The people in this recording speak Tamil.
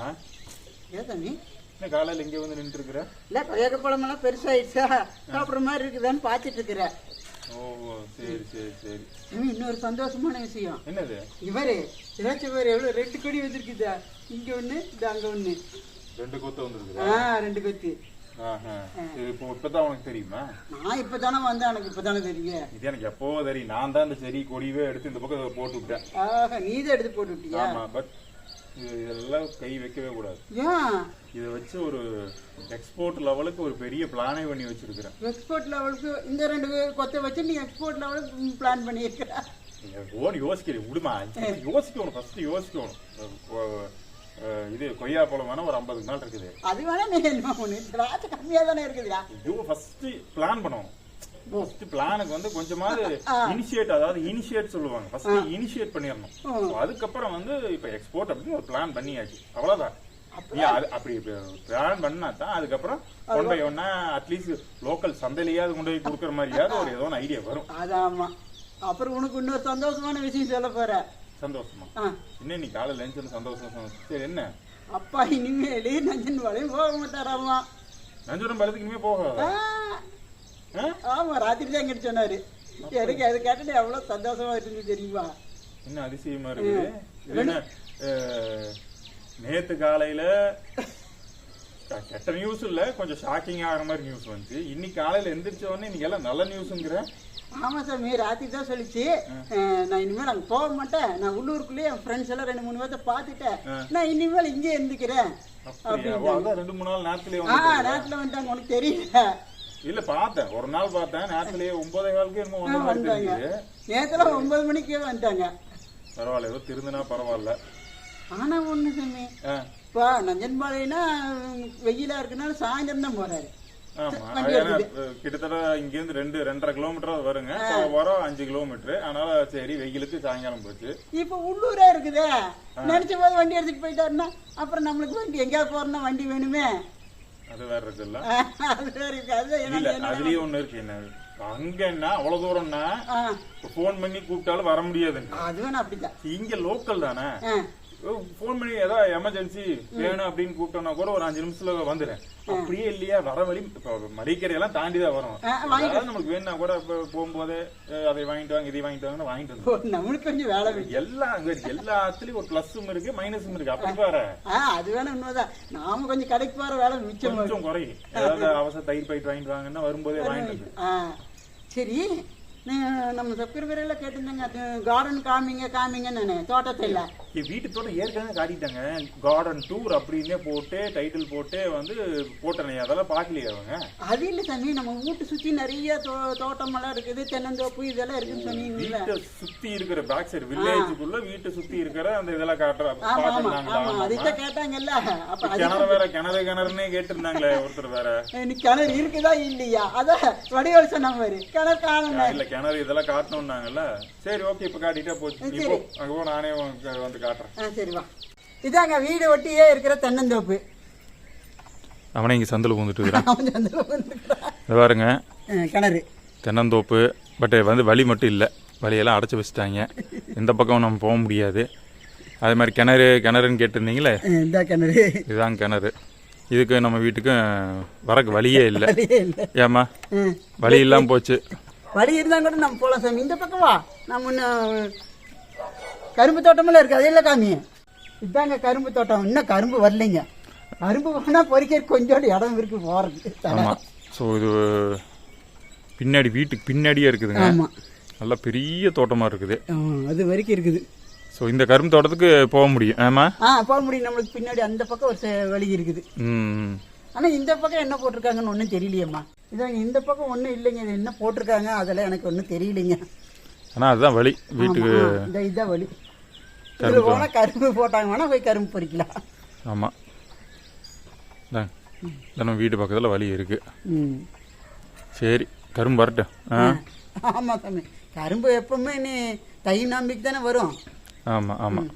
ஏன் தம்பி என்ன காலையில் இங்கே வந்து நின்று இருக்கிற இல்லை கொய்யாக்க பழமெல்லாம் பெருசாயிடுச்சா? சாப்பிட்ற மாதிரி இருக்குதான்னு பார்த்துட்டு இருக்கிறேன் ஓ சரி சரி சரி. இன்னொரு சந்தோஷமான விஷயம். என்னது? இவரு திராட்சை பேர் எவ்வளோ ரெண்டு கொடி வந்திருக்குதா? இங்கே ஒன்று இது அங்கே ஒன்று ரெண்டு கொத்து வந்துருக்குது? ஆ ரெண்டு கொத்து. இப்போ இப்பதான் உனக்கு தெரியுமா? நான் இப்போ தானே வந்தேன் எனக்கு இப்போ தானே தெரியும். இது எனக்கு எப்போ தெரியும். நான் தான் இந்த செடி கொடியவே எடுத்து இந்த பக்கம் போட்டு விட்டேன். நீ தான் எடுத்து போட்டு விட்டியா? ஆமா பட் இதெல்லாம் கை வைக்கவே கூடாது. இதை வச்சு ஒரு எக்ஸ்போர்ட் லெவலுக்கு ஒரு பெரிய பிளானே பண்ணி வச்சிருக்கிறேன். எக்ஸ்போர்ட் லெவலுக்கு இந்த ரெண்டு பேர் கொத்தை வச்சு நீ எக்ஸ்போர்ட் லெவலுக்கு பிளான் பண்ணியிருக்கிற ஓடி யோசிக்கிறேன் விடுமா? யோசிக்கணும் ஃபர்ஸ்ட் யோசிக்கணும். இது கொய்யா பழம் வேணா ஒரு ஐம்பது நாள் இருக்குது. அது வேணா நீ என்ன ஒன்று திராட்சை கம்மியாக தானே இருக்குதுடா. இது ஃபர்ஸ்ட் பிளான் பண்ணணும். ஃபர்ஸ்ட் பிளானுக்கு வந்து கொஞ்சமாவது இனிஷியேட் அதாவது இனிஷியேட் சொல்லுவாங்க. ஃபர்ஸ்ட் இனிஷியேட் பண்ணிடணும். அதுக்கப்புறம் வந்து இப்ப எக்ஸ்போர்ட் அப்படின்னு ஒரு பிளான் பண்ணியாச்சு. அவ்வளவுதான். அப்படி பிளான் பண்ணா தான் அதுக்கப்புறம் கொண்டு போய் ஒன்னா அட்லீஸ்ட் லோக்கல் சந்தையிலேயாவது கொண்டு போய் கொடுக்குற மாதிரியாவது ஒரு ஏதோ ஒரு ஐடியா வரும். அதாம்மா. அப்புறம் உனக்கு இன்னொரு சந்தோஷமான விஷயம் சொல்ல போற. சந்தோஷமா? என்ன நீ காலையில லஞ்ச் சந்தோஷம். சரி என்ன? அப்பா இனிமேலே நஞ்சன் வளையும் போக மாட்டாராம்மா. நஞ்சூரம் பலத்துக்கு இனிமே போகாத ஆமா ராத்திரி தான் எங்கிட்ட சொன்னாரு. எனக்கு அது கேட்டுட்டு எவ்வளவு சந்தோஷமா இருந்து தெரியுமா? என்ன அதிசயமா இருக்குது? அஹ், நேத்து காலையில கெட்ட நியூஸ் இல்ல கொஞ்சம் ஷாக்கிங் ஆகிற மாதிரி நியூஸ் வந்துச்சு. இன்னைக்கு காலையில எந்திரிச்ச உடனே நீங்க எல்லாம் நல்ல நியூஸ்ங்கிற ஆமா சாமி ராத்திரி தான் சொல்லிச்சு. நான் இனிமேல் அங்க போக மாட்டேன். நான் உள்ளூருக்குள்ளேயே என் ஃப்ரெண்ட்ஸ் எல்லாம் ரெண்டு மூணு பேர்த்த பார்த்துட்டேன். நான் இனிமேல் இங்கே இருந்துக்கிறேன். அதான் ரெண்டு மூணு நாள் நேரத்திலேயே ஆ நேரத்தில் வந்துட்டாங்க உனக்கு தெரியல. இல்ல பார்த்தேன். ஒரு நாள் பார்த்தேன். நேரத்திலேயே ஒன்பதே காலுக்கு என்னமோ வந்த மாதிரி வந்தாங்க. தெரியுது நேரத்தில் ஒன்பது மணிக்கே வந்துட்டாங்க. பரவாயில்ல ஏதோ திருந்தினா பரவாயில்ல. ஆனா ஒண்ணு சாமி இப்போ நஞ்சன்பாளையம்னா வெயிலா இருக்கனால சாயந்தரம் தான் போறாரு. கிட்டத்தட்ட இங்க இருந்து ரெண்டு ரெண்டரை கிலோமீட்டர் வருங்க. வரோம் அஞ்சு கிலோமீட்டர். அதனால சரி வெயிலுக்கு சாயங்காலம் போச்சு. இப்போ உள்ளூரா இருக்குதே. நினைச்ச போது வண்டி எடுத்துட்டு போயிட்டாருன்னா அப்புறம் நம்மளுக்கு வண்டி எங்கேயாவது போறோம்னா வண்டி வேணுமே. அது வேற இருக்குல்ல? அது வேற இருக்கு. அதுதான் இல்ல எனக்கு அதுலயே ஒண்ணு இருக்கு. என்ன அங்கன்னா அவ்வளவு தூரம்னா போன் பண்ணி கூப்பிட்டாலும் வர முடியாது அது வேணா அப்படிதான். இங்க லோக்கல் தானே? போன் பண்ணி ஏதாவது எமர்ஜென்சி வேணும் அப்படின்னு கூப்பிட்டோம்னா கூட ஒரு அஞ்சு நிமிஷத்துல வந்துடுறேன். அப்படியே இல்லையா? வர வழி இப்ப மளிகரை எல்லாம் தாண்டி தான் வரும் அதாவது நமக்கு வேணும்னா கூட போகும்போது அதை வாங்கிட்டு வாங்க இதை வாங்கிட்டு வாங்கன்னு வாங்கிட்டு வந்து நம்மளுக்கு கொஞ்சம் வேலை மிச்சம். எல்லா அங்க எல்லாத்துலயும் ஒரு பிளஸும் இருக்கு மைனஸும் இருக்கு. அப்படி பாரு. அது வேணா உண்மைதான் நாம கொஞ்சம் கடைக்கு போற வேலை மிச்சம் கொஞ்சம் குறையும். ஏதாவது அவசர தயிர் பாயிட்டு வாங்கிட்டு வாங்கன்னா வரும்போதே வாங்கிட்டு சரி நம்ம சப்ஸ்கிரைபர் எல்லாம் கேட்டிருந்தாங்க கார்டன் காமிங்க காமிங்கன்னு என் வீட்டு தோட்டம் ஏற்கனவே காட்டிட்டாங்க. கார்டன் டூர் அப்படின்னே போட்டு டைட்டில் போட்டு வந்து போட்டனே அதெல்லாம் பார்க்கலையே அவங்க. அது இல்ல சாமி நம்ம வீட்டு சுத்தி நிறைய தோ- தோட்டமெல்லாம் இருக்குது தென்னந்தோப்பு இதெல்லாம் இருக்குன்னு சொன்னீங்கல்ல. வீட்டை சுத்தி இருக்கிற பேக் சைடு வில்லேஜுக்குள்ள வீட்டை சுத்தி இருக்கிற அந்த இதெல்லாம் காட்டுற ஆமா ஆமா பாத்துருந்தாங்களா ஆமா. அதுதான் கேட்டாங்கல்ல. அப்ப கிணறு வேற கிணறு கிணறுனே கேட்டிருந்தாங்களே ஒருத்தர் வேற. கிணறு இருக்குதா இல்லையா? அதான் வடிவேல் சொன்ன மாதிரி. கிணறு காணும் இல்ல கிணறு இதெல்லாம் காட்டணும்னாங்கல்ல. சரி ஓகே இப்ப காட்டிட்டே போச்சு. நீ போ அங்க போ நானே வந்து காட்டுறேன் ஆ சரி வா. இதாங்க வீடு ஒட்டியே இருக்கிற தென்னந்தோப்பு. அவனே இங்க சந்தில் பூந்துட்டு இருக்கிறான். பாருங்க. கிணறு. தென்னந்தோப்பு பட் வந்து வழி மட்டும் இல்லை. வழியெல்லாம் அடைச்சி வச்சுட்டாங்க. இந்த பக்கம் நம்ம போக முடியாது. அதே மாதிரி கிணறு கிணறுன்னு கேட்டிருந்தீங்களே? இந்த கிணறு. இதுதான் கிணறு. இதுக்கு நம்ம வீட்டுக்கு வரக்கு வழியே இல்லை. ஏமா. வழி இல்லாமல் போச்சு. வழி இருந்தா கூட நம்ம போலாம் சாமி. இந்த பக்கம் வா. நம்ம இன்னும் கரும்பு தோட்டமெல்லாம் இருக்கு அதையெல்லாம் காமி. இதாங்க கரும்பு தோட்டம். இன்னும் கரும்பு வரலைங்க. கரும்பு வேணா பொறிக்க கொஞ்சோண்டு இடம் இருக்கு ஆமாம் ஸோ இது பின்னாடி வீட்டுக்கு பின்னாடியே இருக்குதுங்க. ஆமா. நல்ல பெரிய தோட்டமாக இருக்குது. அது வரைக்கும் இருக்குது. ஸோ இந்த கரும்பு தோட்டத்துக்கு போக முடியும். ஆமா? ஆ போக முடியும். நம்மளுக்கு பின்னாடி அந்த பக்கம் ஒரு வழி இருக்குது. ம். ஆனா இந்த பக்கம் என்ன போட்டிருக்காங்கன்னு ஒன்றும் தெரியலையேம்மா. இதாங்க இந்த பக்கம் ஒன்றும் இல்லைங்க. இது என்ன போட்டிருக்காங்க? அதெல்லாம் எனக்கு ஒன்றும் தெரியலைங்க. ஆனால் அதுதான் வழி. வீட்டுக்கு இதான் வழி. இது போனா கரும்பு போட்டாங்க வேணா போய் கரும்பு பறிக்கலாம். ஆமாம் நம்ம வீட்டு பக்கத்தில் வழி இருக்குது சரி கரும்பு வரட்டும் ஆ? ஆமா சாமி கரும்பு எப்பவுமே நீ தை நம்பிக்கை தானே வரும் ஆமாம் ஆமாம்